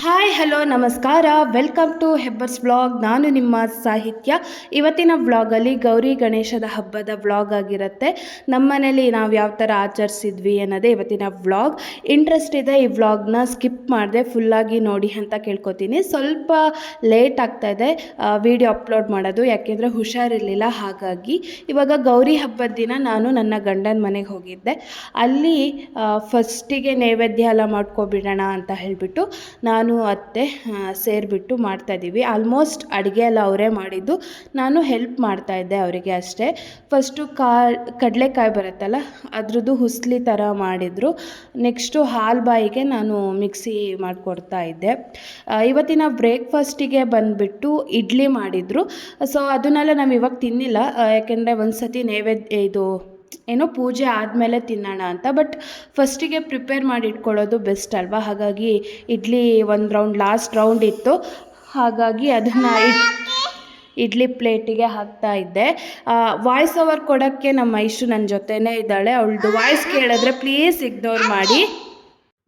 Hi hello ನಮಸ್ಕಾರ. Welcome to Hebbar's vlog ನಾನು ನಿಮ್ಮ ಸಾಹಿತ್ಯ. ಇವತ್ತಿನ ವ್ಲಾಗಲ್ಲಿ ಗೌರಿ ಗಣೇಶದ ಹಬ್ಬದ ವ್ಲಾಗ್ ಆಗಿರುತ್ತೆ. ನಮ್ಮ ಮನೇಲಿ ನಾವು ಯಾವ ಥರ ಆಚರಿಸಿದ್ವಿ ಅನ್ನೋದೇ ಇವತ್ತಿನ ವ್ಲಾಗ್ ಇಂಟ್ರೆಸ್ಟ್ ಇದೆ ಈ ವ್ಲಾಗ್ನ ಸ್ಕಿಪ್ ಮಾಡಿದೆ ಫುಲ್ಲಾಗಿ ನೋಡಿ ಅಂತ ಕೇಳ್ಕೊತೀನಿ. ಸ್ವಲ್ಪ ಲೇಟ್ ಆಗ್ತಾ ಇದೆ. ವಿಡಿಯೋ ಅಪ್ಲೋಡ್ ಮಾಡೋದು, ಯಾಕೆಂದರೆ ಹುಷಾರಿರಲಿಲ್ಲ. ಹಾಗಾಗಿ ಇವಾಗ ಗೌರಿ ಹಬ್ಬದ ದಿನ ನಾನು ನನ್ನ ಗಂಡನ ಮನೆಗೆ ಹೋಗಿದ್ದೆ. ಅಲ್ಲಿ ಫಸ್ಟಿಗೆ ನೈವೇದ್ಯ ಎಲ್ಲ ಮಾಡ್ಕೊಬಿಡೋಣ ಅಂತ ಹೇಳಿಬಿಟ್ಟು ನಾನು ಅತ್ತೆ ಸೇರಿಬಿಟ್ಟು ಮಾಡ್ತಾಯಿದ್ದೀವಿ ಆಲ್ಮೋಸ್ಟ್ ಅಡುಗೆ ಎಲ್ಲ ಅವರೇ ಮಾಡಿದ್ದು. ನಾನು ಹೆಲ್ಪ್ ಮಾಡ್ತಾಯಿದ್ದೆ ಅವರಿಗೆ ಅಷ್ಟೇ. ಫಸ್ಟು ಕಾ, ಕಡಲೆಕಾಯಿ ಬರುತ್ತಲ್ಲ, ಅದ್ರದ್ದು ಹುಸ್ಲಿ ಥರ ಮಾಡಿದರು. ನೆಕ್ಸ್ಟು ಹಾಲು ಬಾಯಿಗೆ ನಾನು ಮಿಕ್ಸಿ ಮಾಡಿಕೊಡ್ತಾ ಇದ್ದೆ. ಇವತ್ತಿನ ಬ್ರೇಕ್ಫಾಸ್ಟಿಗೆ ಬಂದುಬಿಟ್ಟು ಇಡ್ಲಿ ಮಾಡಿದರು. ಸೊ ಅದನ್ನೆಲ್ಲ ನಾವು ಇವಾಗ ತಿನ್ನಿಲ್ಲ ಯಾಕೆಂದರೆ ಒಂದು ಸತಿ ನೈವೇದ್ಯ, ಇದು ಏನೋ ಪೂಜೆ ಆದಮೇಲೆ ತಿನ್ನೋಣ ಅಂತ ಬಟ್ ಫಸ್ಟಿಗೆ ಪ್ರಿಪೇರ್ ಮಾಡಿ ಇಟ್ಕೊಳ್ಳೋದು ಬೆಸ್ಟ್ ಅಲ್ವಾ? ಹಾಗಾಗಿ ಇಡ್ಲಿ ಒಂದು ರೌಂಡ್ ಲಾಸ್ಟ್ ರೌಂಡ್ ಇತ್ತು. ಹಾಗಾಗಿ ಅದನ್ನು ಇಡ್ಲಿ ಪ್ಲೇಟಿಗೆ ಹಾಕ್ತಾ ಇದ್ದೆ. ವಾಯ್ಸ್ ಓವರ್ ಕೊಡೋಕ್ಕೆ ನಮ್ಮ ಐಶು ನನ್ನ ಜೊತೆನೇ ಇದ್ದಾಳೆ. ಅವಳದು ವಾಯ್ಸ್ ಕೇಳಿದ್ರೆ ಪ್ಲೀಸ್ ಇಗ್ನೋರ್ ಮಾಡಿ.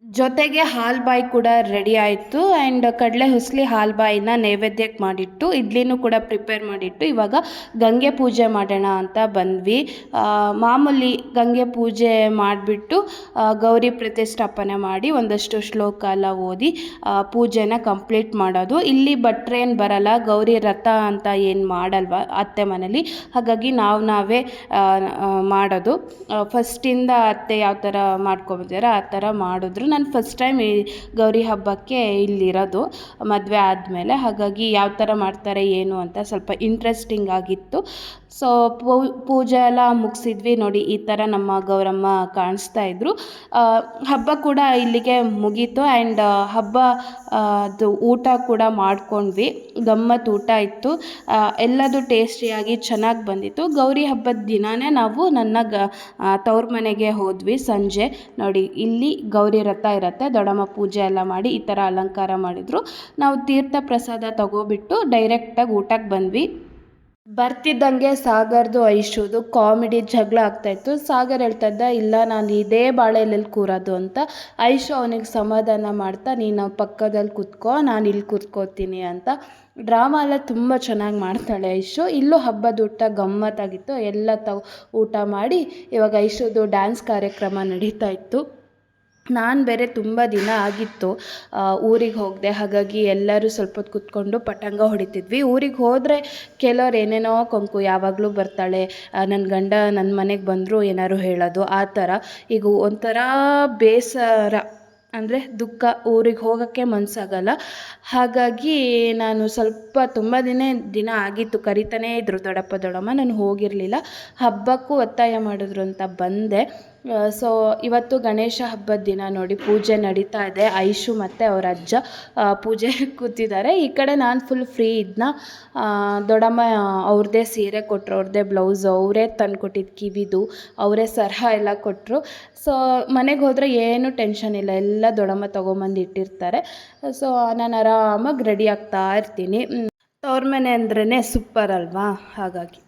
ಜೊತೆಗೆ ಹಾಲ್ಬಾಯಿ ಕೂಡ ರೆಡಿ ಆಯಿತು ಆ್ಯಂಡ್ ಕಡಲೆ ಹುಸ್ಲಿ ಹಾಲ್ಬಾಯಿನ ನೈವೇದ್ಯಕ್ಕೆ ಮಾಡಿಟ್ಟು, ಇಡ್ಲಿನೂ ಕೂಡ ಪ್ರಿಪೇರ್ ಮಾಡಿಟ್ಟು ಇವಾಗ ಗಂಗೆ ಪೂಜೆ ಮಾಡೋಣ ಅಂತ ಬಂದ್ವಿ. ಮಾಮೂಲಿ ಗಂಗೆ ಪೂಜೆ ಮಾಡಿಬಿಟ್ಟು ಗೌರಿ ಪ್ರತಿಷ್ಠಾಪನೆ ಮಾಡಿ ಒಂದಷ್ಟು ಶ್ಲೋಕ ಎಲ್ಲ ಓದಿ ಪೂಜೆನ ಕಂಪ್ಲೀಟ್ ಮಾಡೋದು. ಇಲ್ಲಿ ಭಟ್ರು ಏನು ಬರಲ್ಲ, ಗೌರಿ ರಥ ಅಂತ ಏನು ಮಾಡಲ್ವ ಅತ್ತೆ ಮನೇಲಿ? ಹಾಗಾಗಿ ನಾವು ನಾವೇ ಮಾಡೋದು. ಫಸ್ಟಿಂದ ಅತ್ತೆ ಯಾವ ಥರ ಮಾಡ್ಕೊಬಂದಿದ್ದಾರೆ ಆ ಥರ ಮಾಡಿದ್ರು. ನಾನು ಫಸ್ಟ್ ಟೈಮ್ ಗೌರಿ ಹಬ್ಬಕ್ಕೆ ಇಲ್ಲಿರೋದು. ಮದುವೆ ಆದಮೇಲೆ ಹಾಗಾಗಿ ಯಾವ ಥರ ಮಾಡ್ತಾರೆ ಏನು ಅಂತ ಸ್ವಲ್ಪ ಇಂಟ್ರೆಸ್ಟಿಂಗ್ ಆಗಿತ್ತು. ಸೊ ಪೂಜೆ ಎಲ್ಲ ಮುಗಿಸಿದ್ವಿ ನೋಡಿ, ಈ ಥರ ನಮ್ಮ ಗೌರಮ್ಮ ಕಾಣಿಸ್ತಾ ಇದ್ರು. ಹಬ್ಬ ಕೂಡ ಇಲ್ಲಿಗೆ ಮುಗೀತು ಆ್ಯಂಡ್ ಹಬ್ಬ ಅದು ಊಟ ಕೂಡ ಮಾಡ್ಕೊಂಡ್ವಿ. ಗಮ್ಮತ್ತು ಊಟ ಇತ್ತು. ಎಲ್ಲದು ಟೇಸ್ಟಿಯಾಗಿ ಚೆನ್ನಾಗಿ ಬಂದಿತ್ತು. ಗೌರಿ ಹಬ್ಬದ ದಿನವೇ ನಾವು ನನ್ನ ಗ ತವ್ರ ಮನೆಗೆ ಹೋದ್ವಿ ಸಂಜೆ. ನೋಡಿ, ಇಲ್ಲಿ ಗೌರಿ ರಥ ಇರುತ್ತೆ, ದೊಡ್ಡಮ್ಮ ಪೂಜೆ ಎಲ್ಲ ಮಾಡಿ ಈ ಥರ ಅಲಂಕಾರ ಮಾಡಿದರು. ನಾವು ತೀರ್ಥ ಪ್ರಸಾದ ತಗೋಬಿಟ್ಟು ಡೈರೆಕ್ಟಾಗಿ ಊಟಕ್ಕೆ ಬಂದ್ವಿ. ಬರ್ತಿದ್ದಂಗೆ ಸಾಗರ್ದು ಐಶುದು ಕಾಮಿಡಿ ಜಗಳ ಆಗ್ತಾಯಿತ್ತು ಸಾಗರ್ ಹೇಳ್ತಾ ಇದ್ದ, ಇಲ್ಲ, ನಾನು ಇದೇ ಬಾಳೆಲೆಲ್ಲಿ ಕೂರೋದು ಅಂತ. ಐಶು ಅವನಿಗೆ ಸಮಾಧಾನ ಮಾಡ್ತಾ, ನೀನು ಪಕ್ಕದಲ್ಲಿ ಕೂತ್ಕೋ, ನಾನು ಇಲ್ಲಿ ಕೂತ್ಕೋತೀನಿ ಅಂತ. ಡ್ರಾಮಾ ಎಲ್ಲ ತುಂಬ ಚೆನ್ನಾಗಿ ಮಾಡ್ತಾಳೆ ಐಶು. ಇಲ್ಲೂ ಹಬ್ಬದ ಊಟ ಗಮ್ಮತ್ತಾಗಿತ್ತು. ಎಲ್ಲ ತ ಊಟ ಮಾಡಿ ಇವಾಗ ಐಶುದು ಡ್ಯಾನ್ಸ್ ಕಾರ್ಯಕ್ರಮ ನಡೀತಾ ಇತ್ತು. ನಾನು ಬೇರೆ ತುಂಬ ದಿನ ಆಗಿತ್ತು ಊರಿಗೆ ಹೋಗದೆ. ಹಾಗಾಗಿ ಎಲ್ಲರೂ ಸ್ವಲ್ಪ ಹೊತ್ತು ಕೂತ್ಕೊಂಡು ಪಟಂಗ ಹೊಡಿತಿದ್ವಿ. ಊರಿಗೆ ಹೋದರೆ ಕೆಲವ್ರು ಏನೇನೋ ಕೊಂಕು ಯಾವಾಗಲೂ ಬರ್ತಾಳೆ. ನನ್ನ ಗಂಡ ನನ್ನ ಮನೆಗೆ ಬಂದರೂ ಏನಾದ್ರು ಹೇಳೋದು. ಆ ಥರ. ಈಗ ಒಂಥರ ಬೇಸರ. ಅಂದರೆ ದುಃಖ ಊರಿಗೆ ಹೋಗೋಕ್ಕೆ ಮನಸ್ಸಾಗಲ್ಲ ಹಾಗಾಗಿ ನಾನು ಸ್ವಲ್ಪ ತುಂಬ ದಿನ ದಿನ ಆಗಿತ್ತು, ಕರಿತಾನೇ ಇದ್ದರು ದೊಡ್ಡಪ್ಪ, ದೊಡ್ಡಮ್ಮ, ನಾನು ಹೋಗಿರಲಿಲ್ಲ. ಹಬ್ಬಕ್ಕೂ ಒತ್ತಾಯ ಮಾಡಿದ್ರು ಅಂತ ಬಂದೆ. ಸೊ ಇವತ್ತು ಗಣೇಶ ಹಬ್ಬದ ದಿನ ನೋಡಿ ಪೂಜೆ ನಡೀತಾ ಇದೆ. ಐಶು ಮತ್ತು ಅವರ ಅಜ್ಜ ಪೂಜೆ ಕೂತಿದ್ದಾರೆ. ಈ ಕಡೆ ನಾನು ಫುಲ್ ಫ್ರೀ ಇದ್ನ. ದೊಡ್ಡಮ್ಮ ಅವ್ರದ್ದೇ ಸೀರೆ ಕೊಟ್ಟರು ಅವ್ರದ್ದೇ ಬ್ಲೌಸು ಅವರೇ ತಂದು ಕೊಟ್ಟಿದ್ದು ಕಿವಿದು, ಅವರೇ ಸರಹ ಎಲ್ಲ ಕೊಟ್ಟರು ಸೊ ಮನೆಗೆ ಹೋದರೆ ಏನೂ ಟೆನ್ಷನ್ ಇಲ್ಲ. ಎಲ್ಲ ದೊಡ್ಡಮ್ಮ ತೊಗೊಂಬಂದು ಇಟ್ಟಿರ್ತಾರೆ. ಸೊ ನಾನು ಆರಾಮಾಗಿ ರೆಡಿ ಆಗ್ತಾ ಇರ್ತೀನಿ. ತವ್ರ ಮನೆ ಅಂದ್ರೇ ಸೂಪರ್ ಅಲ್ವಾ? ಹಾಗಾಗಿ.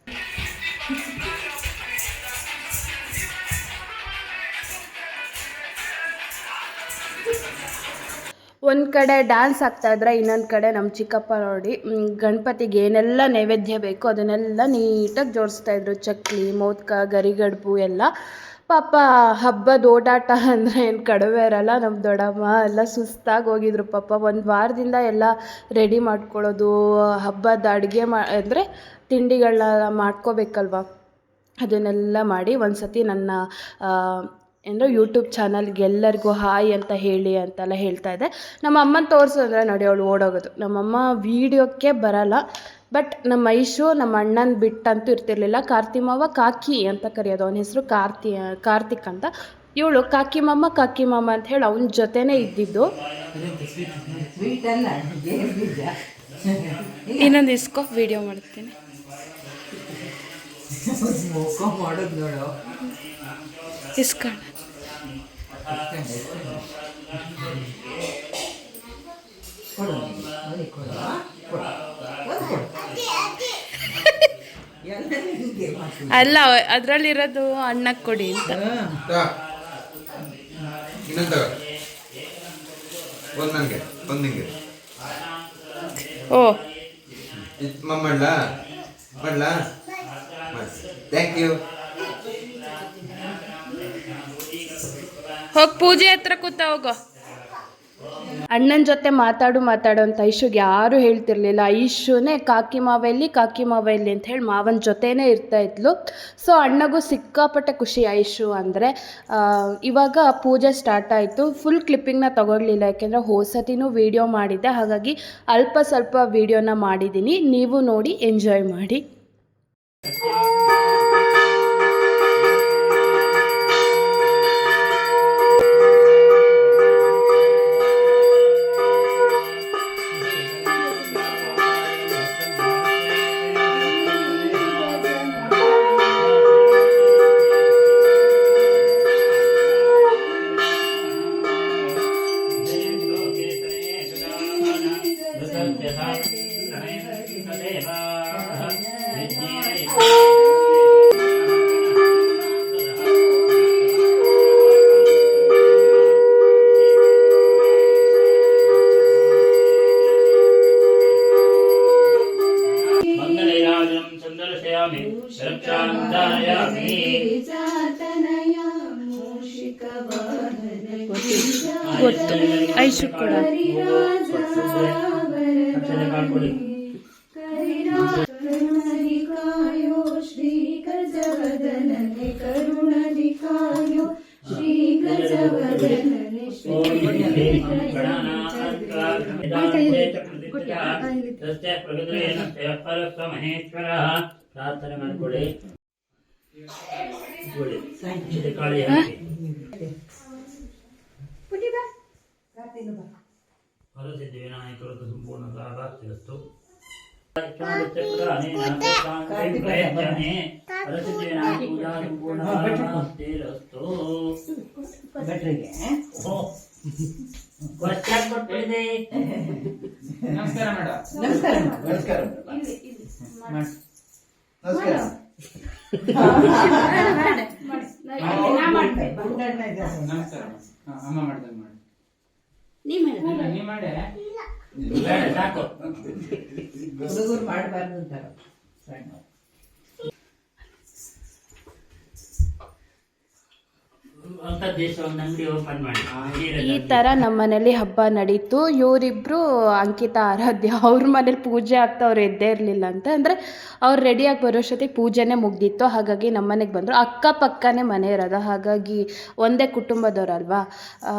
ಒಂದು ಕಡೆ ಡ್ಯಾನ್ಸ್ ಆಗ್ತಾ ಇದ್ರೆ ಇನ್ನೊಂದು ಕಡೆ ನಮ್ಮ ಚಿಕ್ಕಪ್ಪ ನೋಡಿ ಗಣಪತಿಗೆ ಏನೆಲ್ಲ ನೈವೇದ್ಯ ಬೇಕು ಅದನ್ನೆಲ್ಲ ನೀಟಾಗಿ ಜೋಡಿಸ್ತಾ ಇದ್ರು. ಚಕ್ಲಿ, ಮೋದಕ, ಗರಿಗಡುಬು ಎಲ್ಲ. ಪಾಪ ಹಬ್ಬದ ಓಡಾಟ ಅಂದರೆ ಏನು ಕಡಿಮೆ ಇರಲ್ಲ ನಮ್ಮ ದೊಡ್ಡಮ್ಮ. ಎಲ್ಲ ಸುಸ್ತಾಗಿ ಹೋಗಿದ್ರು ಪಾಪ. ಒಂದು ವಾರದಿಂದ ಎಲ್ಲ ರೆಡಿ ಮಾಡ್ಕೊಳ್ಳೋದು, ಹಬ್ಬದ ಅಡುಗೆ ಮಾ, ಅಂದರೆ ತಿಂಡಿಗಳನ್ನ ಮಾಡ್ಕೋಬೇಕಲ್ವ? ಅದನ್ನೆಲ್ಲ ಮಾಡಿ ಒಂದು ಸತಿ ನನ್ನ ಏನೋ ಯೂಟ್ಯೂಬ್ ಚಾನಲ್ಗೆ ಎಲ್ಲರಿಗೂ ಹಾಯ್ ಅಂತ ಹೇಳಿ ಅಂತೆಲ್ಲ ಹೇಳ್ತಾ ಇದ್ದೆ. ನಮ್ಮ ಅಮ್ಮನ ತೋರಿಸೋದ್ರೆ ನೋಡಿ ಅವಳು ಓಡೋಗೋದು. ನಮ್ಮಮ್ಮ ವೀಡಿಯೋಕ್ಕೆ ಬರಲ್ಲ. ಬಟ್ ನಮ್ಮ ಐಶು ನಮ್ಮ ಅಣ್ಣನ ಬಿಟ್ಟಂತೂ ಇರ್ತಿರ್ಲಿಲ್ಲ. ಕಾರ್ತಿ ಮಾವ ಕಾಕಿ ಅಂತ ಕರೆಯೋದು. ಅವನ ಹೆಸರು ಕಾರ್ತಿ ಕಾರ್ತಿಕ್ ಅಂತ. ಇವಳು ಕಾಕಿ ಮಾಮ ಕಾಕಿ ಮಾಮ ಅಂತ ಹೇಳಿ ಅವನ ಜೊತೆನೇ ಇದ್ದಿದ್ದು. ಇನ್ನೊಂದು ಇಸ್ಕೋ ವಿಡಿಯೋ ಮಾಡ್ತೀನಿ. ಇಸ್ಕೋಣ ಕೊಡು. ಕೊಡು ಕೊಡು ಒಂದು ಕೊಡು ಎಲ್ಲ ನಿನಗೆ ಮಾಡ್ತೀನಿ ಅಲ್ಲ ಅದರಲ್ಲಿರೋದು ಅಣ್ಣಕ್ಕೆ ಕೊಡಿ ಅಂತ. ಓ. ಹೋಗಿ ಪೂಜೆ ಹತ್ರ ಕೂತ ಹೋಗೋ. ಅಣ್ಣನ ಜೊತೆ ಮಾತಾಡು ಮಾತಾಡು ಅಂತ ಐಶುಗೆ ಯಾರು ಹೇಳ್ತಿರ್ಲಿಲ್ಲ. ಐಶುನೇ ಕಾಕಿ ಮಾವ ಎಲ್ಲಿ ಕಾಕಿ ಮಾವ ಎಲ್ಲಿ ಅಂತ ಹೇಳಿ ಮಾವನ ಜೊತೆನೇ ಇರ್ತಾ ಇದ್ಲು. ಸೊ ಅಣ್ಣಗೂ ಸಿಕ್ಕಾಪಟ್ಟೆ ಖುಷಿ ಐಶು ಅಂದರೆ ಇವಾಗ ಪೂಜೆ ಸ್ಟಾರ್ಟ್ ಆಯಿತು. ಫುಲ್ ಕ್ಲಿಪ್ಪಿಂಗ್ನ ತಗೊಳ್ಲಿಲ್ಲ ಯಾಕೆಂದರೆ ಹೋಸತಿನೂ ವಿಡಿಯೋ ಮಾಡಿದ್ದೆ. ಹಾಗಾಗಿ ಅಲ್ಪ ಸ್ವಲ್ಪ ವಿಡಿಯೋನ ಮಾಡಿದ್ದೀನಿ. ನೀವು ನೋಡಿ ಎಂಜಾಯ್ ಮಾಡಿ. ಮಹೇಶ್ವರ ಪ್ರಾರ್ಥನೆ ಮಾಡಿಕೊಡಿ ಕೊಡಿ. ಇದು ಕಾಳಿ ಹಾಕಿ. ವರಸಿದ್ಧಿ ವಿನಾಯಕರು ಸಂಪೂರ್ಣ ಲಾಭಾಸ್ತಿರಸ್ತು ಪ್ರಯತ್ನೇ ನಮಸ್ಕಾರ ಮೇಡಮ್ ನಮಸ್ಕಾರ ನಮಸ್ಕಾರ ನಮಸ್ಕಾರ. ನಮಸ್ಕಾರ ಅಮ್ಮ ಮಾಡ್ದಂಗೆ ಮಾಡಿ. ನೀ ಮಾಡೆ. ಹುಡುಗರು ಮಾಡಬಾರ್ದು ಅಂತಾರ. ಈ ಥರ ನಮ್ಮ ಮನೇಲಿ ಹಬ್ಬ ನಡೀತು. ಇವರಿಬ್ಬರು ಅಂಕಿತ ಆರಾಧ್ಯ ಅವ್ರ ಮನೇಲಿ ಪೂಜೆ ಆಗ್ತಾ ಅವ್ರು ಎದ್ದೇ ಇರಲಿಲ್ಲ ಅಂತ. ಅಂದರೆ ಅವ್ರು ರೆಡಿಯಾಗಿ ಬರೋಷ್ಟೊತ್ತಿಗೆ ಪೂಜೆನೇ ಮುಗ್ದಿತ್ತು. ಹಾಗಾಗಿ ನಮ್ಮ ಮನೆಗೆ ಬಂದರು. ಅಕ್ಕಪಕ್ಕನೇ ಮನೆ ಇರೋದು. ಹಾಗಾಗಿ ಒಂದೇ ಕುಟುಂಬದವ್ರಲ್ವಾ?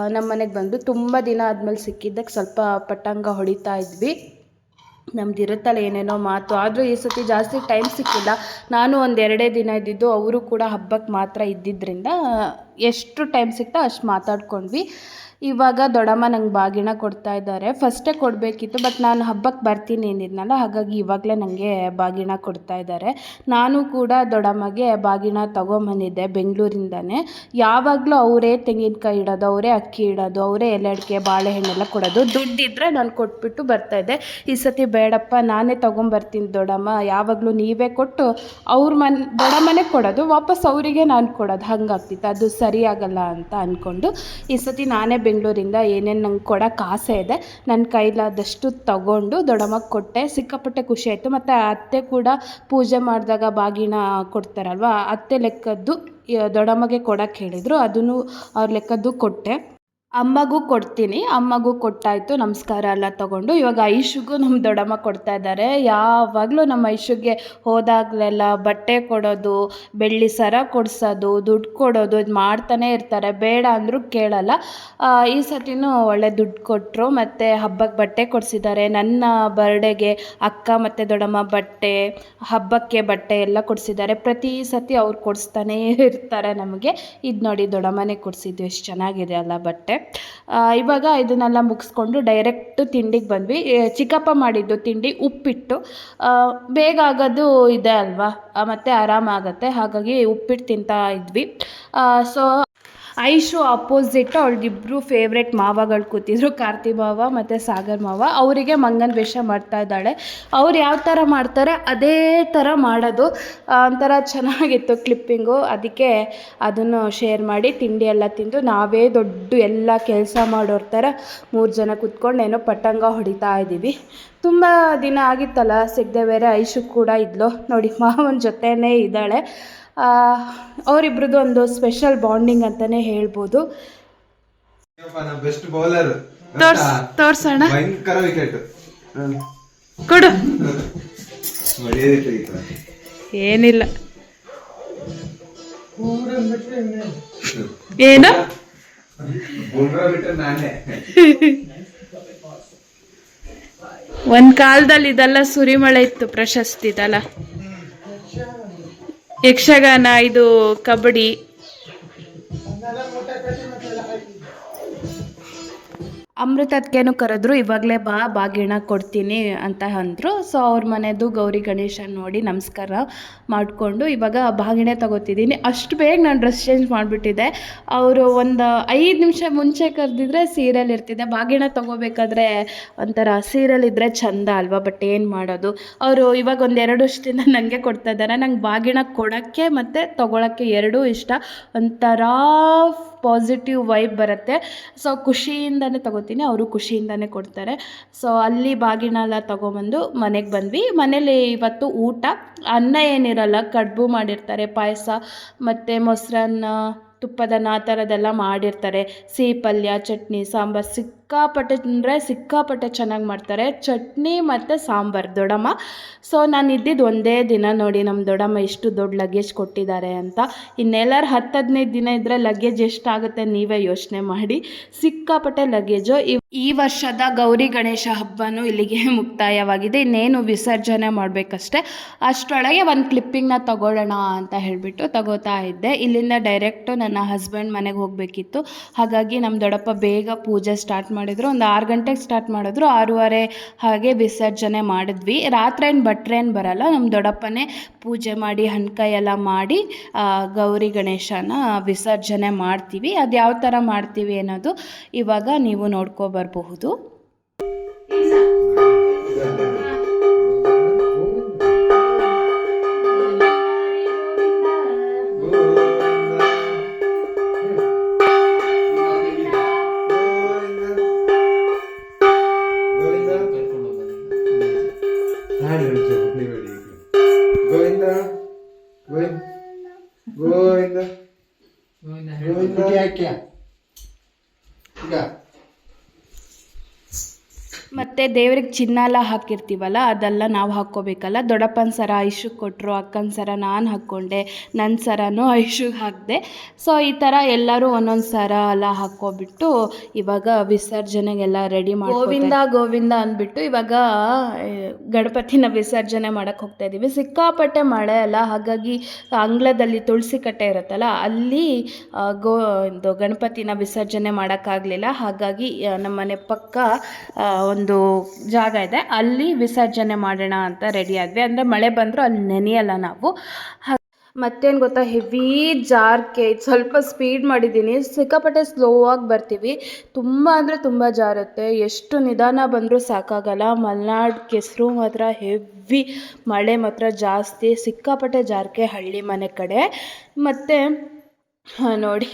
ನಮ್ಮ ಮನೆಗೆ ಬಂದು ತುಂಬ ದಿನ ಆದಮೇಲೆ ಸಿಕ್ಕಿದ್ದಕ್ಕೆ ಸ್ವಲ್ಪ ಪಟ್ಟಂಗ ಹೊಡಿತಾ ಇದ್ವಿ. ನಮ್ದು ಇರುತ್ತಲ್ಲ ಏನೇನೋ ಮಾತು, ಆದರೂ ಈ ಸತಿ ಜಾಸ್ತಿ ಟೈಮ್ ಸಿಕ್ಕಿಲ್ಲ. ನಾನು ಒಂದು ಎರಡೇ ದಿನ ಇದ್ದಿದ್ದು, ಅವರು ಕೂಡ ಹಬ್ಬಕ್ಕೆ ಮಾತ್ರ ಇದ್ದಿದ್ದರಿಂದ ಎಷ್ಟು ಟೈಮ್ ಸಿಕ್ತೋ ಅಷ್ಟು ಮಾತಾಡ್ಕೊಂಡ್ವಿ. ಇವಾಗ ದೊಡ್ಡಮ್ಮ ನಂಗೆ ಬಾಗಿಣ ಕೊಡ್ತಾ ಇದ್ದಾರೆ. ಫಸ್ಟೇ ಕೊಡಬೇಕಿತ್ತು ಬಟ್ ನಾನು ಹಬ್ಬಕ್ಕೆ ಬರ್ತೀನಿ ಅಂದಿದ್ನಲ್ಲ, ಹಾಗಾಗಿ ಇವಾಗಲೇ ನನಗೆ ಬಾಗಿಣ ಕೊಡ್ತಾ ಇದ್ದಾರೆ. ನಾನು ಕೂಡ ದೊಡ್ಡಮ್ಮಗೆ ಬಾಗಿಣ ತೊಗೊಂಬಂದಿದ್ದೆ ಬೆಂಗಳೂರಿಂದನೇ. ಯಾವಾಗಲೂ ಅವರೇ ತೆಂಗಿನಕಾಯಿ ಇಡೋದು, ಅವರೇ ಅಕ್ಕಿ ಇಡೋದು, ಅವರೇ ಎಲೆ ಅಡಿಕೆ ಬಾಳೆಹಣ್ಣೆಲ್ಲ ಕೊಡೋದು. ದುಡ್ಡಿದ್ದರೆ ನಾನು ಕೊಟ್ಬಿಟ್ಟು ಬರ್ತಾಯಿದ್ದೆ ಈ ಸತಿ ಬೇಡಪ್ಪ, ನಾನೇ ತೊಗೊಂಬರ್ತೀನಿ ದೊಡ್ಡಮ್ಮ, ಯಾವಾಗಲೂ ನೀವೇ ಕೊಟ್ಟು ಅವ್ರ ಮನೆ, ದೊಡ್ಡಮ್ಮನೇ ಕೊಡೋದು, ವಾಪಸ್ ಅವರಿಗೆ ನಾನು ಕೊಡೋದು. ಹಂಗಾಗ್ತಿತ್ತು. ಅದು ಸರಿಯಾಗಲ್ಲ ಅಂತ ಅಂದ್ಕೊಂಡು ಈ ಸತಿ ನಾನೇ ಬೆಂಗಳೂರಿಂದ ಏನೇನು ನಂಗೆ ಕೊಡೋಕೆ ಆಸೆ ಇದೆ ನನ್ನ ಕೈಲಾದಷ್ಟು ತಗೊಂಡು ದೊಡ್ಡಮ್ಮಗೆ ಕೊಟ್ಟೆ. ಸಿಕ್ಕಾಪಟ್ಟೆ ಖುಷಿ ಆಯಿತು. ಮತ್ತು ಅತ್ತೆ ಕೂಡ ಪೂಜೆ ಮಾಡಿದಾಗ ಬಾಗಿನ ಕೊಡ್ತಾರಲ್ವ, ಅತ್ತೆ ಲೆಕ್ಕದ್ದು ದೊಡ್ಡಮ್ಮಗೆ ಕೊಡೋಕ್ಕೆ ಹೇಳಿದರು, ಅದನ್ನು ಅವ್ರ ಲೆಕ್ಕದ್ದು ಕೊಟ್ಟೆ. ಅಮ್ಮಗೂ ಕೊಡ್ತೀನಿ, ಅಮ್ಮಗೂ ಕೊಟ್ಟಾಯಿತು, ನಮಸ್ಕಾರ ಎಲ್ಲ ತಗೊಂಡು. ಇವಾಗ ಐಶುಗೂ ನಮ್ಮ ದೊಡ್ಡಮ್ಮ ಕೊಡ್ತಾ ಇದ್ದಾರೆ. ಯಾವಾಗಲೂ ನಮ್ಮ ಐಶುಗೆ ಹೋದಾಗಲೆಲ್ಲ ಬಟ್ಟೆ ಕೊಡೋದು, ಬೆಳ್ಳಿ ಸರ ಕೊಡಿಸೋದು, ದುಡ್ಡು ಕೊಡೋದು, ಇದು ಮಾಡ್ತಾನೆ ಇರ್ತಾರೆ. ಬೇಡ ಅಂದರೂ ಕೇಳಲ್ಲ. ಈ ಸತಿನೂ ಒಳ್ಳೆ ದುಡ್ಡು ಕೊಟ್ಟರು ಮತ್ತು ಹಬ್ಬಕ್ಕೆ ಬಟ್ಟೆ ಕೊಡಿಸಿದ್ದಾರೆ. ನನ್ನ ಬರ್ಡೇಗೆ ಅಕ್ಕ ಮತ್ತು ದೊಡ್ಡಮ್ಮ ಬಟ್ಟೆ, ಹಬ್ಬಕ್ಕೆ ಬಟ್ಟೆ ಎಲ್ಲ ಕೊಡಿಸಿದ್ದಾರೆ. ಪ್ರತಿ ಸತಿ ಅವ್ರು ಕೊಡಿಸ್ತಾನೇ ಇರ್ತಾರೆ ನಮಗೆ. ಇದು ನೋಡಿ ದೊಡ್ಡಮ್ಮನೇ ಕೊಡಿಸಿದ್ದು, ಎಷ್ಟು ಚೆನ್ನಾಗಿದೆ ಅಲ್ಲ ಬಟ್ಟೆ. ಇವಾಗ ಇದನ್ನೆಲ್ಲ ಮುಗಿಸ್ಕೊಂಡು ಡೈರೆಕ್ಟ್ ತಿಂಡಿಗೆ ಬಂದ್ವಿ. ಚಿಕ್ಕಪ್ಪ ಮಾಡಿದ್ದು ತಿಂಡಿ ಉಪ್ಪಿಟ್ಟು. ಬೇಗ ಆಗೋದು ಇದೆ ಅಲ್ವಾ? ಮತ್ತೆ ಆರಾಮಾಗತ್ತೆ. ಹಾಗಾಗಿ ಉಪ್ಪಿಟ್ಟು ತಿಂತಾ ಇದ್ವಿ. ಸೊ ಐಶು ಅಪೋಸಿಟ್ ಅವಳಿಗಿಬ್ರು ಫೇವ್ರೆಟ್ ಮಾವಗಳು ಕೂತಿದ್ರು. ಕಾರ್ತಿ ಮಾವ ಮತ್ತು ಸಾಗರ್ ಮಾವ. ಅವರಿಗೆ ಮಂಗನ ವೇಷ ಮಾಡ್ತಾ ಇದ್ದಾಳೆ. ಅವ್ರು ಯಾವ ಥರ ಮಾಡ್ತಾರೆ ಅದೇ ಥರ ಮಾಡೋದು. ಒಂಥರ ಚೆನ್ನಾಗಿತ್ತು ಕ್ಲಿಪ್ಪಿಂಗು ಅದಕ್ಕೆ ಅದನ್ನು ಶೇರ್ ಮಾಡಿ ತಿಂಡಿ ಎಲ್ಲ ತಿಂದು ನಾವೇ ದೊಡ್ಡ ಎಲ್ಲ ಕೆಲಸ ಮಾಡೋರ ಥರ ಮೂರು ಜನ ಕುತ್ಕೊಂಡು ಏನೋ ಪಟ್ಟಂಗ ಹೊಡಿತಾ ಇದ್ದೀವಿ. ತುಂಬ ದಿನ ಆಗಿತ್ತಲ್ಲ, ಸಿಗದೆ ಬೇರೆ ಐಶು ಕೂಡ ಇದ್ಲು. ನೋಡಿ, ಮಾವನ ಜೊತೆನೇ ಇದ್ದಾಳೆ. ಅವರಿಬ್ರದ್ದು ಒಂದು ಸ್ಪೆಷಲ್ ಬಾಂಡಿಂಗ್ ಅಂತಲೇ ಹೇಳ್ಬೋದು ಬೆಸ್ಟ್ ಬೌಲರ್ ತೋರ್ಸ್ ತೋರ್ಸೋಣ ಭಯಂಕರ ವಿಕೆಟ್ ಕೊಡು. ಏನಿಲ್ಲ. ಏನು? ಒಂದು ಕಾಲದಲ್ಲಿ ಇದೆಲ್ಲ ಸುರಿಮಳೆ ಇತ್ತು ಪ್ರಶಸ್ತಿ ಇದೆಲ್ಲ ಯಕ್ಷಗಾನ ಇದು ಕಬಡ್ಡಿ. ಅಮೃತತ್ಕೇನು ಕರೆದ್ರು, ಇವಾಗಲೇ ಬಾ, ಬಾಗಿಣ ಕೊಡ್ತೀನಿ ಅಂತ ಅಂದರು. ಸೊ ಅವ್ರ ಮನೆದು ಗೌರಿ ಗಣೇಶ ನೋಡಿ ನಮಸ್ಕಾರ ಮಾಡಿಕೊಂಡು ಇವಾಗ ಬಾಗಿಣೆ ತಗೋತಿದ್ದೀನಿ. ಅಷ್ಟು ಬೇಗ ನಾನು ಡ್ರೆಸ್ ಚೇಂಜ್ ಮಾಡಿಬಿಟ್ಟಿದ್ದೆ ಅವರು ಒಂದು ಐದು ನಿಮಿಷ ಮುಂಚೆ ಕರೆದಿದ್ರೆ ಸೀರಿಯಲ್ ಇರ್ತಿದ್ದೆ ಬಾಗಿಣ ತಗೋಬೇಕಾದ್ರೆ ಒಂಥರ ಸೀರಿಯಲ್ ಇದ್ದರೆ ಚಂದ ಅಲ್ವಾ? ಬಟ್ ಏನು ಮಾಡೋದು? ಅವರು ಇವಾಗ ಒಂದು ಎರಡು ನನಗೆ ಕೊಡ್ತಾ ಇದ್ದಾರೆ ನಂಗೆ ಬಾಗಿಣ ಕೊಡೋಕ್ಕೆ ಮತ್ತು ತೊಗೊಳಕ್ಕೆ ಎರಡೂ ಇಷ್ಟ. ಒಂಥರ ಪಾಸಿಟಿವ್ ವೈಬ್ ಬರುತ್ತೆ. ಸೊ ಖುಷಿಯಿಂದನೇ ತಗೋತೀನಿ. ಅವರು ಖುಷಿಯಿಂದನೇ ಕೊಡ್ತಾರೆ. ಸೊ ಅಲ್ಲಿ ಬಾಗಿನಲ್ಲ ತೊಗೊಂಬಂದು ಮನೆಗೆ ಬಂದ್ವಿ. ಮನೇಲಿ ಇವತ್ತು ಊಟ. ಅನ್ನ ಏನಿರಲ್ಲ, ಕಡುಬು ಮಾಡಿರ್ತಾರೆ, ಪಾಯಸ, ಮತ್ತು ಮೊಸರನ್ನ, ತುಪ್ಪದನ್ನ ಆ ಥರದ್ದೆಲ್ಲ ಮಾಡಿರ್ತಾರೆ. ಸಿಹಿ ಪಲ್ಯ, ಚಟ್ನಿ, ಸಾಂಬಾರು ಸಿಕ್ಕಾಪಟ್ಟೆ ಅಂದರೆ ಸಿಕ್ಕಾಪಟ್ಟೆ ಚೆನ್ನಾಗಿ ಮಾಡ್ತಾರೆ. ಚಟ್ನಿ ಮತ್ತು ಸಾಂಬಾರು. ದೊಡಮ್ಮ ಸೊ ನಾನು ಇದ್ದಿದ್ದು ಒಂದೇ ದಿನ ನೋಡಿ ನಮ್ಮ ದೊಡಮ್ಮ ಎಷ್ಟು ದೊಡ್ಡ ಲಗೇಜ್ ಕೊಟ್ಟಿದ್ದಾರೆ ಅಂತ. ಇನ್ನೆಲ್ಲರೂ ಹತ್ತು ಹದಿನೈದು ದಿನ ಇದ್ದರೆ ಲಗೇಜ್ ಎಷ್ಟಾಗುತ್ತೆ ನೀವೇ ಯೋಚನೆ ಮಾಡಿ. ಸಿಕ್ಕಾಪಟ್ಟೆ ಲಗೇಜು ಈ ವರ್ಷದ ಗೌರಿ ಗಣೇಶ ಹಬ್ಬನೂ ಇಲ್ಲಿಗೆ ಮುಕ್ತಾಯವಾಗಿದೆ. ಇನ್ನೇನು ವಿಸರ್ಜನೆ ಮಾಡಬೇಕಷ್ಟೆ. ಅಷ್ಟರೊಳಗೆ ಒಂದು ಕ್ಲಿಪ್ಪಿಂಗ್ನ ತಗೊಳ್ಳೋಣ ಅಂತ ಹೇಳಿಬಿಟ್ಟು ತಗೋತಾ ಇದ್ದೆ. ಇಲ್ಲಿಂದ ಡೈರೆಕ್ಟು ನನ್ನ ಹಸ್ಬೆಂಡ್ ಮನೆಗೆ ಹೋಗಬೇಕಿತ್ತು. ಹಾಗಾಗಿ ನಮ್ಮ ದೊಡ್ಡಪ್ಪ ಬೇಗ ಪೂಜೆ ಸ್ಟಾರ್ಟ್ ಮಾಡಿದ್ರು. ಒಂದು ಆರು ಗಂಟೆಗೆ ಸ್ಟಾರ್ಟ್ ಮಾಡಿದ್ರು. ಆರೂವರೆ ಹಾಗೆ ವಿಸರ್ಜನೆ ಮಾಡಿದ್ವಿ. ರಾತ್ರಿ ಏನು ಭಟ್ರೇನು ಬರಲ್ಲ. ನಮ್ಮ ದೊಡ್ಡಪ್ಪನೇ ಪೂಜೆ ಮಾಡಿ, ಹಣ್ಕಾಯಿ ಎಲ್ಲ ಮಾಡಿ ಗೌರಿ ಗಣೇಶನ ವಿಸರ್ಜನೆ ಮಾಡ್ತೀವಿ. ಅದು ಯಾವ ಥರ ಮಾಡ್ತೀವಿ ಅನ್ನೋದು ಇವಾಗ ನೀವು ನೋಡ್ಕೊ ದೇವ್ರಿಗೆ ಚಿನ್ನ ಎಲ್ಲ ಹಾಕಿರ್ತೀವಲ್ಲ, ಅದೆಲ್ಲ ನಾವು ಹಾಕ್ಕೋಬೇಕಲ್ಲ. ದೊಡ್ಡಪ್ಪನ ಸರ ಐಶುಗೆ ಕೊಟ್ಟರು ಅಕ್ಕನ ಸರ ನಾನು ಹಾಕ್ಕೊಂಡೆ ನನ್ನ ಸರನೂ ಐಶುಗೆ ಹಾಕಿದೆ. ಸೊ ಈ ಥರ ಎಲ್ಲರೂ ಒಂದೊಂದು ಸರ ಎಲ್ಲ ಹಾಕ್ಕೊಬಿಟ್ಟು ಇವಾಗ ವಿಸರ್ಜನೆಗೆಲ್ಲ ರೆಡಿ ಮಾಡಿ ಗೋವಿಂದ ಗೋವಿಂದ ಅಂದ್ಬಿಟ್ಟು ಇವಾಗ ಗಣಪತಿನ ವಿಸರ್ಜನೆ ಮಾಡೋಕ್ಕೆ ಹೋಗ್ತಾ ಇದ್ದೀವಿ. ಸಿಕ್ಕಾಪಟ್ಟೆ ಮಳೆ ಅಲ್ಲ, ಹಾಗಾಗಿ ಅಂಗ್ಲದಲ್ಲಿ ತುಳಸಿ ಕಟ್ಟೆ ಇರುತ್ತಲ್ಲ, ಅಲ್ಲಿ ಗೋ, ಇದು ಗಣಪತಿನ ವಿಸರ್ಜನೆ ಮಾಡೋಕ್ಕಾಗಲಿಲ್ಲ. ಹಾಗಾಗಿ ನಮ್ಮನೆ ನಮ್ಮ ಮನೆ ಪಕ್ಕ ಒಂದು ಜಾಗ ಇದೆ. ಅಲ್ಲಿ ವಿಸರ್ಜನೆ ಮಾಡೋಣ ಅಂತ ರೆಡಿ ಆದ್ವಿ. ಅಂದರೆ ಮಳೆ ಬಂದರೂ ಅಲ್ಲಿ ನೆನೆಯಲ್ಲ ನಾವು. ಮತ್ತೇನು ಗೊತ್ತಾ? ಹೆವಿ ಜಾರ್ಕೆ ಸ್ವಲ್ಪ ಸ್ಪೀಡ್ ಮಾಡಿದ್ದೀನಿ. ಸಿಕ್ಕಾಪಟ್ಟೆ ಸ್ಲೋ ಆಗಿ ಬರ್ತೀವಿ. ತುಂಬ ಅಂದರೆ ತುಂಬ ಜಾರುತ್ತೆ. ಎಷ್ಟು ನಿಧಾನ ಬಂದರೂ ಸಾಕಾಗಲ್ಲ. ಮಲೆನಾಡು, ಕೆಸರು ಮಾತ್ರ ಹೆವಿ ಮಳೆ ಮಾತ್ರ ಜಾಸ್ತಿ. ಸಿಕ್ಕಾಪಟ್ಟೆ ಜಾರ್ಕೆ ಹಳ್ಳಿ ಮನೆ ಕಡೆ. ಮತ್ತು ನೋಡಿ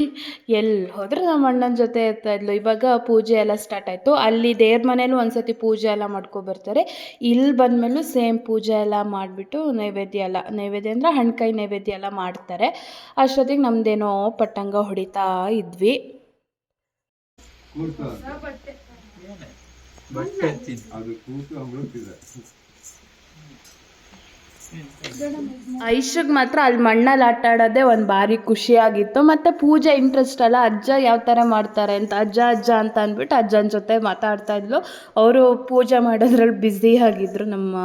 ಎಲ್ಲಿ ಹೋದ್ರೆ ನಮ್ಮ ಅಣ್ಣನ ಜೊತೆ ಇರ್ತಾ ಇದ್ಲು. ಇವಾಗ ಪೂಜೆ ಎಲ್ಲ ಸ್ಟಾರ್ಟ್ ಆಯಿತು. ಅಲ್ಲಿ ದೇವ್ರ ಮನೇಲೂ ಒಂದ್ಸತಿ ಪೂಜೆ ಎಲ್ಲ ಮಾಡ್ಕೊಬರ್ತಾರೆ ಇಲ್ಲಿ ಬಂದಮೇಲೂ ಸೇಮ್ ಪೂಜೆ ಎಲ್ಲ ಮಾಡಿಬಿಟ್ಟು ನೈವೇದ್ಯ ಎಲ್ಲ ನೈವೇದ್ಯ ಅಂದರೆ ಹಣ್ಕಾಯಿ ನೈವೇದ್ಯ ಎಲ್ಲ ಮಾಡ್ತಾರೆ. ಅಷ್ಟೊತ್ತಿಗೆ ನಮ್ಮದೇನೋ ಪಟ್ಟಂಗ ಹೊಡಿತಾ ಇದ್ವಿ. ಅದು ಕೂತು ಮಾತ್ರ ಅಲ್ಲಿ ಮಣ್ಣಲ್ಲಿ ಆಟ ಆಡೋದೇ ಒಂದು ಭಾರಿ ಖುಷಿಯಾಗಿತ್ತು. ಮತ್ತೆ ಪೂಜೆ ಇಂಟ್ರೆಸ್ಟ್ ಅಲ್ಲ ಅಜ್ಜ ಯಾವ ಥರ ಮಾಡ್ತಾರೆ ಅಂತ ಅಜ್ಜ ಅಜ್ಜ ಅಂತ ಅಂದ್ಬಿಟ್ಟು ಅಜ್ಜನ ಜೊತೆ ಮಾತಾಡ್ತಾ ಇದ್ಲು. ಅವರು ಪೂಜೆ ಮಾಡೋದ್ರಲ್ಲಿ ಬ್ಯುಸಿ ಆಗಿದ್ರು ನಮ್ಮ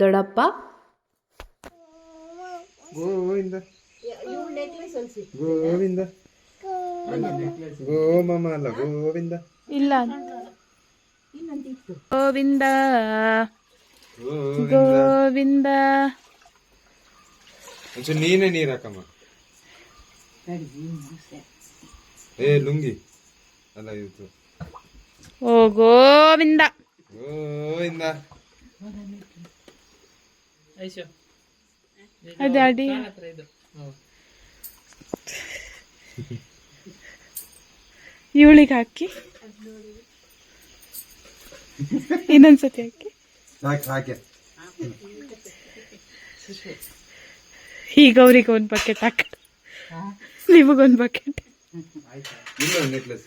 ದೊಡ್ಡಪ್ಪ. ಗೋವಿಂದ. ಗೋವಿಂದ. ಗೋಮಮ ಅಲ್ಲ ಗೋವಿಂದ. ಇಲ್ಲ ಗೋವಿಂದ. ಗೋವಿಂದ. ನೀನೇ ನೀರು ಹಾಕಮ್ಮ. ಏ ಲುಂಗಿ. ಅಲ್ಲ ಇದು. ಓ ಗೋವಿಂದ. ಗೋವಿಂದ. ಅದು ಅಡಿ ಇವಳಿಗೆ ಹಾಕಿ. ಇನ್ನೊಂದ್ಸತಿ ಹಾಕಿ. ಹಾಕಿ ಸಾಕೆ ಈಗ ಅವ್ರಿಗೆ ಒಂದು ಬಕೆಟ್ ಹಾಕ. ನಿಮಗೊಂದು ಬಕೆಟ್ ನೆಕ್ಲೆಸ್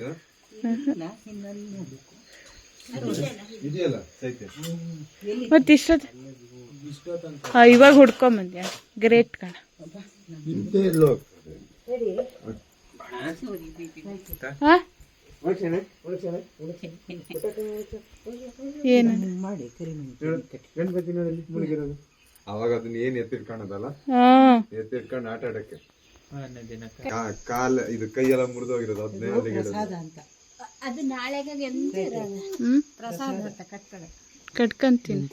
ಮತ್ತೆ ಇಷ್ಟೊತ್ತು ಹಾ ಇವಾಗ ಹುಡ್ಕೊಂಬಂದ್ಯಾ ಗ್ರೇಟ್ ಕಣ. ಹಾ? ಏನು? ನೋಡಲ್ಲಿ ಮುಳುಗಿರೋದು ಅವಾಗ ಅದನ್ನ ಏನ್ ಎತ್ತಿಟ್ಕೊಂಡದಲ್ಲ ಎತ್ತಿಟ್ಕೊಂಡು ಆಟ ಆಡಕ್ಕೆ. ಕಾಲ ದಿನಕ್ಕೆ. ಕಾ- ಕಾಲ್ ಇದು ಕೈಯೆಲ್ಲ ಮುರಿದೋಗಿರೋದು ಮುರಿದು ಹೋಗಿರೋದು ಹದಿನೈದು ಕಟ್ಕೊಂತೀನಿ.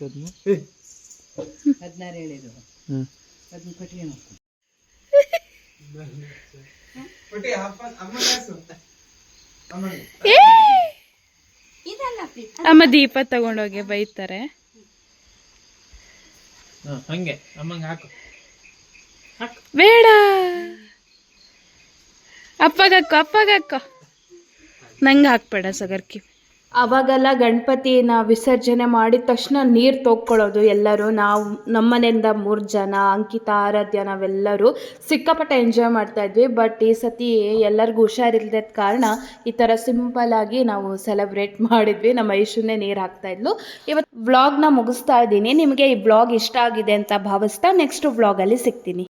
ಹದಿನಾರು ಹೇಳಿದ್ರು. ಹ್ಮ್. ಅದನ್ನ ಕಟ್ಕೊಂಡು ಅಮ್ಮ ದೀಪ ತಗೊಂಡೋಗಿ ಬೈತಾರೆ. ಹಾ ಹಂಗೆ. ಅಮ್ಮಂಗೆ ಹಾಕು. ಬೇಡ. ಅಪ್ಪಗಕ್ಕೋ ಅಪ್ಪಗಕ್ಕೋ. ನಂಗೆ ಹಾಕ್ಬೇಡ ಸಗರ್ಕಿ. ಅವಾಗೆಲ್ಲ ಗಣಪತಿನ ವಿಸರ್ಜನೆ ಮಾಡಿದ ತಕ್ಷಣ ನೀರು ತೊಗೊಳ್ಳೋದು ಎಲ್ಲರೂ, ನಾವು ನಮ್ಮನೆಯಿಂದ ಮೂರು ಜನ, ಅಂಕಿತ, ಆರಾಧ್ಯ, ನಾವೆಲ್ಲರೂ ಸಿಕ್ಕಾಪಟ್ಟೆ ಎಂಜಾಯ್ ಮಾಡ್ತಾ ಇದ್ವಿ. ಬಟ್ ಈ ಸತಿ ಎಲ್ಲರಿಗೂ ಹುಷಾರಿಲ್ಲದ ಕಾರಣ ಈ ಥರ ಸಿಂಪಲ್ ಆಗಿ ನಾವು ಸೆಲೆಬ್ರೇಟ್ ಮಾಡಿದ್ವಿ. ನಮ್ಮ ಐಶುನೇ ನೀರು ಹಾಕ್ತಾ ಇದ್ಲು. ಇವತ್ತು ವ್ಲಾಗ್ನ ಮುಗಿಸ್ತಾ ಇದ್ದೀನಿ. ನಿಮಗೆ ಈ ವ್ಲಾಗ್ ಇಷ್ಟ ಆಗಿದೆ ಅಂತ ಭಾವಿಸ್ತಾ ನೆಕ್ಸ್ಟ್ ವ್ಲಾಗಲ್ಲಿ ಸಿಗ್ತೀನಿ.